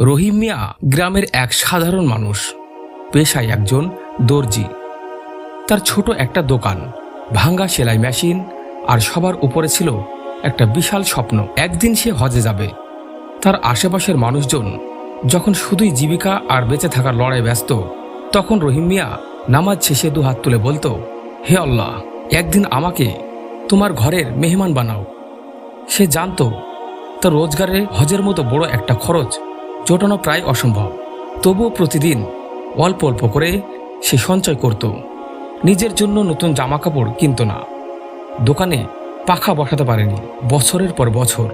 রহিম মিয়া গ্রামের এক সাধারণ মানুষ, পেশায় একজন দর্জি। তার ছোট একটা দোকান, ভাঙ্গা সেলাই মেশিন আর সবার উপরে ছিল একটা বিশাল স্বপ্ন। একদিন সে হজে যাবে। তার আশেপাশের মানুষজন যখন শুধুই জীবিকা আর বেঁচে থাকার লড়াই ব্যস্ত, তখন রহিম মিয়া নামাজ শেষে দু হাত তুলে বলতো, হে আল্লাহ, একদিন আমাকে তোমার ঘরের মেহমান বানাও। সে জানতো, তার রোজগারে হজের মতো বড় একটা খরচ জোটানো প্রায় অসম্ভব। তবুও প্রতিদিন অল্প অল্প করে সে সঞ্চয় করত। নিজের জন্য নতুন জামা কাপড় কিনত না। দোকানে পাখা বসাতে পারেনি বছরের পর বছর।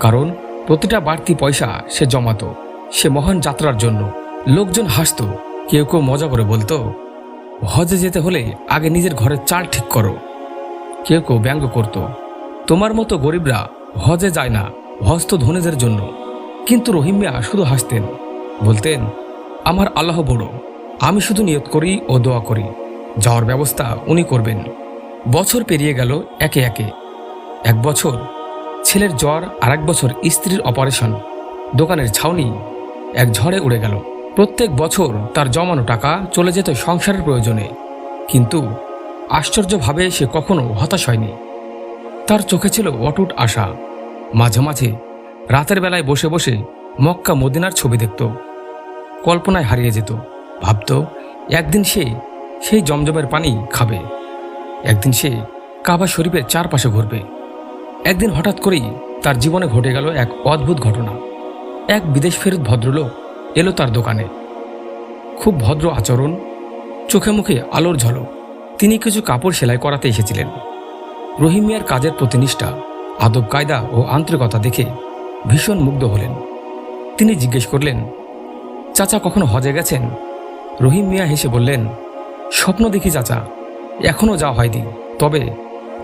কারণ প্রতিটা বাড়তি পয়সা সে জমাতো। সে মহান যাত্রার জন্য লোকজন হাসত। কেউ কেউ মজা করে বলতো, হজে যেতে হলে আগে নিজের ঘরের চাল ঠিক করো। কেউ কেউ ব্যঙ্গ করত, তোমার মতো গরিবরা হজে যায় না, হস্ত ধনীদের জন্য। কিন্তু রহিম মিয়া শুধু হাসতেন, বলতেন, আমার আল্লাহ বড়, আমি শুধু নিয়ত করি ও দোয়া করি, যাওয়ার ব্যবস্থা উনি করবেন। বছর পেরিয়ে গেল একে একে। এক বছর, ছেলের জ্বর আর এক বছর স্ত্রীর অপারেশন, দোকানের ছাউনি এক ঝড়ে উড়ে গেল। প্রত্যেক বছর তার জমানো টাকা চলে যেত সংসারের প্রয়োজনে, কিন্তু আশ্চর্যভাবে সে কখনো হতাশ হয়নি। তার চোখে ছিল অটুট আশা। মাঝে মাঝে রাতের বেলায় বসে বসে মক্কা মদিনার ছবি দেখত। কল্পনায় হারিয়ে যেত। ভাবত, একদিন সে সেই জমজমের পানি খাবে। একদিন সে কাবা শরীফের চারপাশে ঘুরবে। একদিন হঠাৎ করেই তার জীবনে ঘটে গেল এক অদ্ভুত ঘটনা। এক বিদেশ ফেরত ভদ্রলোক এলো তার দোকানে। খুব ভদ্র আচরণ, চোখে মুখে আলোর ঝলক। তিনি কিছু কাপড় সেলাই করাতে এসেছিলেন। রহিম মিয়ার কাজের প্রতিনিষ্ঠা, আদব কায়দা ও আন্তরিকতা দেখে ভীষণ মুগ্ধ হলেন। তিনি জিজ্ঞেস করলেন, চাচা কখনো হজে গেছেন? রহিম মিয়া হেসে বললেন, স্বপ্ন দেখি চাচা এখনও যাওয়া হয়নি। তবে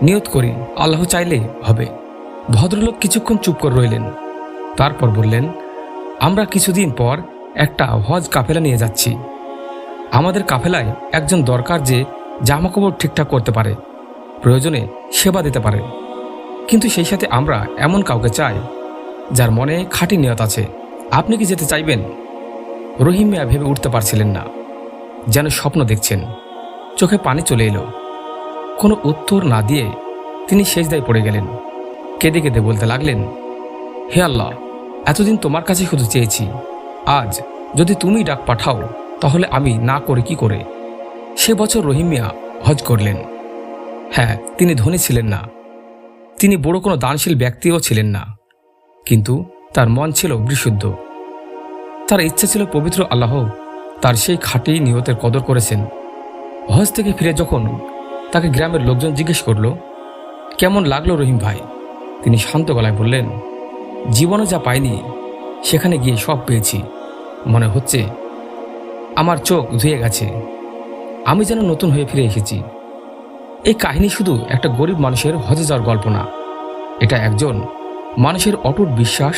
নিয়ত করি, আল্লাহ চাইলে হবে। ভদ্রলোক কিছুক্ষণ চুপ করে রইলেন। তারপর বললেন, আমরা কিছুদিন পর একটা হজ কাফেলা নিয়ে যাচ্ছি। আমাদের কাফেলায় একজন দরকার যে জামাকাপড় ঠিকঠাক করতে পারে, প্রয়োজনে সেবা দিতে পারে। কিন্তু সেই সাথে আমরা এমন কাউকে চাই যার মনে খাঁটি নিয়ত আছে। আপনি কি যেতে চাইবেন? রহিম মিয়া ভেবে উঠতে পারছিলেন না, যেন স্বপ্ন দেখছেন। চোখে পানি চলে এলো। কোনো উত্তর না দিয়ে তিনি সেজদায় পড়ে গেলেন। কেঁদে কেঁদে বলতে লাগলেন, হে আল্লাহ, এতদিন তোমার কাছে শুধু চেয়েছি। আজ যদি তুমি ডাক পাঠাও, তাহলে আমি না করে কি করে? সে বছর রহিম মিয়া হজ করলেন। হ্যাঁ তিনি ধনী ছিলেন না। তিনি বড় কোনো দানশীল ব্যক্তিও ছিলেন না। কিন্তু তার মন ছিল বিশুদ্ধ। তার ইচ্ছে ছিল পবিত্র আল্লাহ তার সেই খাঁটি নিহতের কদর করেছেন। হজ থেকে ফিরে যখন তাকে গ্রামের লোকজন জিজ্ঞেস করল, কেমন লাগল রহিম ভাই? তিনি শান্ত গলায় বললেন, জীবনে যা পাইনি, সেখানে গিয়ে সব পেয়েছি। মনে হচ্ছে আমার চোখ ধুয়ে গেছে। আমি যেন নতুন হয়ে ফিরে এসেছি। এই কাহিনী শুধু একটা গরিব মানুষের হজে যাওয়ার গল্প না, এটা একজন মানুষের অটুট বিশ্বাস,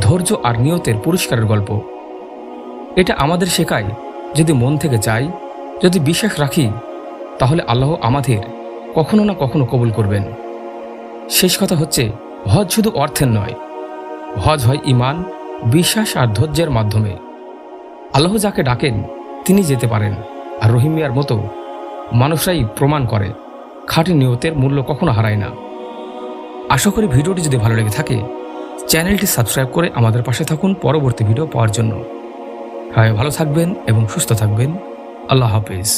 ধৈর্য আর নিয়তের পুরস্কারের গল্প। এটা আমাদের শেখায়, যদি মন থেকে চাই, যদি বিশ্বাস রাখি, তাহলে আল্লাহ আমাদের কখনো না কখনো কবুল করবেন। শেষ কথা হচ্ছে, হজ শুধু অর্থের নয়। হজ হয় ইমান বিশ্বাস আর ধৈর্যের মাধ্যমে। আল্লাহ যাকে ডাকেন, তিনি যেতে পারেন। আর রহিমিয়ার মতো মানুষরাই প্রমাণ করে, খাঁটি নিয়তের মূল্য কখনো হারায় না। আশা করি ভিডিওটি যদি ভালো লেগে থাকে, চ্যানেলটি সাবস্ক্রাইব করে আমাদের পাশে থাকুন পরবর্তী ভিডিও পাওয়ার জন্য। হ্যাঁ ভালো থাকবেন এবং সুস্থ থাকবেন। আল্লাহ হাফেজ।